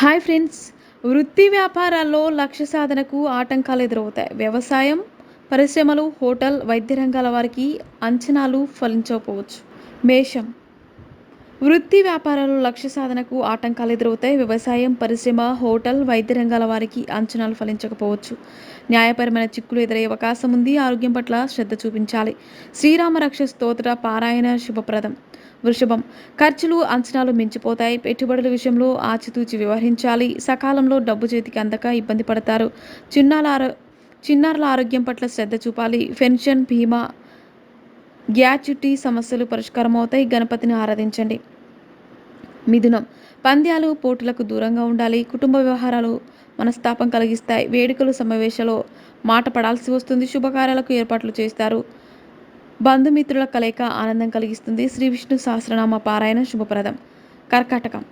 Hi friends. వృత్తి వ్యాపారాల్లో లక్ష్య సాధనకు ఆటంకాలు ఎదురవుతాయి. వ్యవసాయం పరిశ్రమలు హోటల్ వైద్య రంగాల వారికి అంచనాలు ఫలించకపోవచ్చు. మేషం వృత్తి వ్యాపారాలు లక్ష్య సాధనకు ఆటంకాలు ఎదురవుతాయి. వ్యవసాయం పరిశ్రమ హోటల్ వైద్య రంగాల వారికి అంచనాలు ఫలించకపోవచ్చు. న్యాయపరమైన చిక్కులు ఎదురయ్యే అవకాశం ఉంది. ఆరోగ్యం పట్ల శ్రద్ధ చూపించాలి. శ్రీరామ రక్ష స్తోత్ర పారాయణ శుభప్రదం. వృషభం ఖర్చులు అంచనాలు మించిపోతాయి. పెట్టుబడుల విషయంలో ఆచితూచి వ్యవహరించాలి. సకాలంలో డబ్బు చేతికి అందక ఇబ్బంది పడతారు. చిన్నాల ఆరో చిన్నారుల ఆరోగ్యం పట్ల శ్రద్ధ చూపాలి. పెన్షన్ బీమా గ్యాచ్యుటీ సమస్యలు పరిష్కారం అవుతాయి గణపతిని ఆరాధించండి. మిథునం. పంద్యాలు పోటీలకు దూరంగా ఉండాలి. కుటుంబ వ్యవహారాలు మనస్తాపం కలిగిస్తాయి. వేడుకలు సమావేశాలు మాట పడాల్సి వస్తుంది. శుభకార్యాలకు ఏర్పాట్లు చేస్తారు. బంధుమిత్రుల కలయిక ఆనందం కలిగిస్తుంది. శ్రీ విష్ణు సహస్రనామ పారాయణ శుభప్రదం. కర్కాటకం.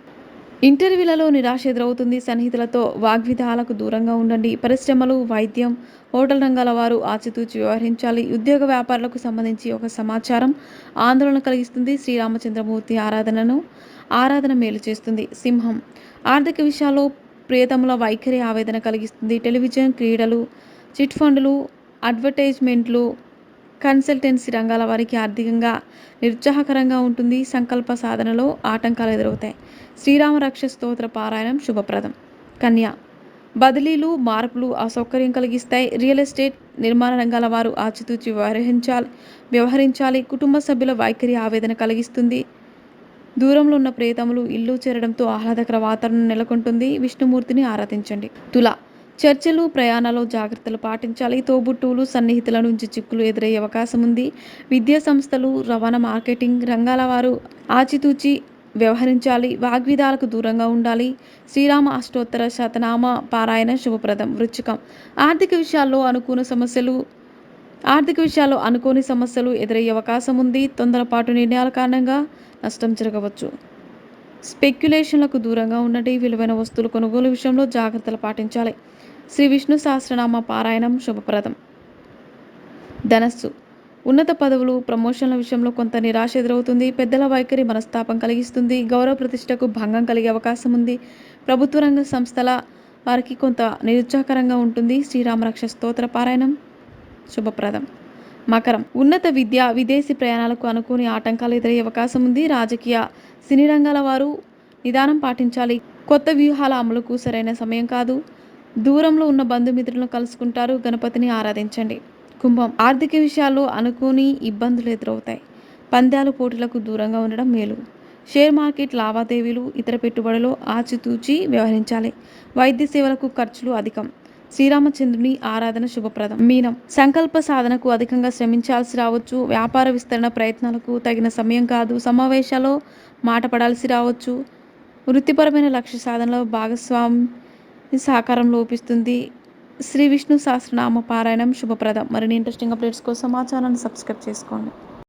ఇంటర్వ్యూలలో నిరాశ ఎదురవుతుంది. సన్నిహితులతో వాగ్విధాలకు దూరంగా ఉండండి. పరిశ్రమలు వైద్యం హోటల్ రంగాల వారు ఆచితూచి వ్యవహరించాలి. ఉద్యోగ వ్యాపారాలకు సంబంధించి ఒక సమాచారం ఆందోళన కలిగిస్తుంది. శ్రీరామచంద్రమూర్తి ఆరాధనను ఆరాధన మేలు చేస్తుంది. సింహం ఆర్థిక విషయాల్లో ప్రియతముల వైఖరి ఆవేదన కలిగిస్తుంది. టెలివిజన్ క్రీడలు చిట్ ఫండ్లు అడ్వర్టైజ్మెంట్లు కన్సల్టెన్సీ రంగాల వారికి ఆర్థికంగా నిరుత్సాహకరంగా ఉంటుంది. సంకల్ప సాధనలో ఆటంకాలు ఎదురవుతాయి. శ్రీరామ రక్ష స్తోత్ర పారాయణం శుభప్రదం. కన్య బదిలీలు మార్పులు అసౌకర్యం కలిగిస్తాయి. రియల్ ఎస్టేట్ నిర్మాణ రంగాల వారు ఆచితూచి వ్యవహరించాలి వ్యవహరించాలి. కుటుంబ సభ్యుల వైఖరి ఆవేదన కలిగిస్తుంది. దూరంలో ఉన్న ప్రేతములు ఇల్లు చేరడంతో ఆహ్లాదకర వాతావరణం నెలకొంటుంది. విష్ణుమూర్తిని ఆరాధించండి. తుల చర్చలు ప్రయాణాలు జాగ్రత్తలు పాటించాలి. తోబుట్టువులు సన్నిహితుల నుంచి చిక్కులు ఎదురయ్యే అవకాశం ఉంది. విద్యా సంస్థలు రవాణా మార్కెటింగ్ రంగాల వారు ఆచితూచి వ్యవహరించాలి. వాగ్విధాలకు దూరంగా ఉండాలి. శ్రీరామ అష్టోత్తర శతనామ పారాయణ శుభప్రదం. వృచ్చికం. ఆర్థిక విషయాల్లో అనుకూల సమస్యలు ఆర్థిక విషయాల్లో అనుకోని సమస్యలు ఎదురయ్యే అవకాశం ఉంది. తొందరపాటు నిర్ణయాల కారణంగా నష్టం జరగవచ్చు. స్పెక్యులేషన్లకు దూరంగా ఉండండి. విలువైన వస్తువులు కొనుగోలు విషయంలో జాగ్రత్తలు పాటించాలి. శ్రీ విష్ణు సహస్రనామ పారాయణం శుభప్రదం. ధనస్సు. ఉన్నత పదవులు ప్రమోషన్ల విషయంలో కొంత నిరాశ ఎదురవుతుంది. పెద్దల వైఖరి మనస్తాపం కలిగిస్తుంది. గౌరవ ప్రతిష్టకు భంగం కలిగే అవకాశం ఉంది. ప్రభుత్వ రంగ సంస్థల వారికి కొంత నిరుత్సాహకరంగా ఉంటుంది. శ్రీరామరక్ష స్తోత్ర పారాయణం శుభప్రదం. మకరం. ఉన్నత విద్య విదేశీ ప్రయాణాలకు అనుకోని ఆటంకాలు ఎదురయ్యే అవకాశం ఉంది. రాజకీయ సినీ రంగాల వారు నిదానం పాటించాలి. కొత్త వ్యూహాల అమలుకు సరైన సమయం కాదు. దూరంలో ఉన్న బంధుమిత్రులను కలుసుకుంటారు. గణపతిని ఆరాధించండి. కుంభం. ఆర్థిక విషయాల్లో అనుకోని ఇబ్బందులు ఎదురవుతాయి. పందాలు పోటీలకు దూరంగా ఉండడం మేలు. షేర్ మార్కెట్ లావాదేవీలు ఇతర పెట్టుబడులు ఆచితూచి వ్యవహరించాలి. వైద్య సేవలకు ఖర్చులు అధికం. శ్రీరామచంద్రుని ఆరాధన శుభప్రదం. మీనం. సంకల్ప సాధనకు అధికంగా శ్రమించాల్సి రావచ్చు. వ్యాపార విస్తరణ ప్రయత్నాలకు తగిన సమయం కాదు. సమావేశాల్లో మాట పడాల్సి రావచ్చు. వృత్తిపరమైన లక్ష్య సాధనలో భాగస్వామి సహకారం లోపిస్తుంది. శ్రీ విష్ణు సహస్రనామ పారాయణం శుభప్రదం. మరిన్ని ఇంట్రెస్టింగ్ అప్డేట్స్ కోసం మా ఛానల్ని సబ్స్క్రైబ్ చేసుకోండి.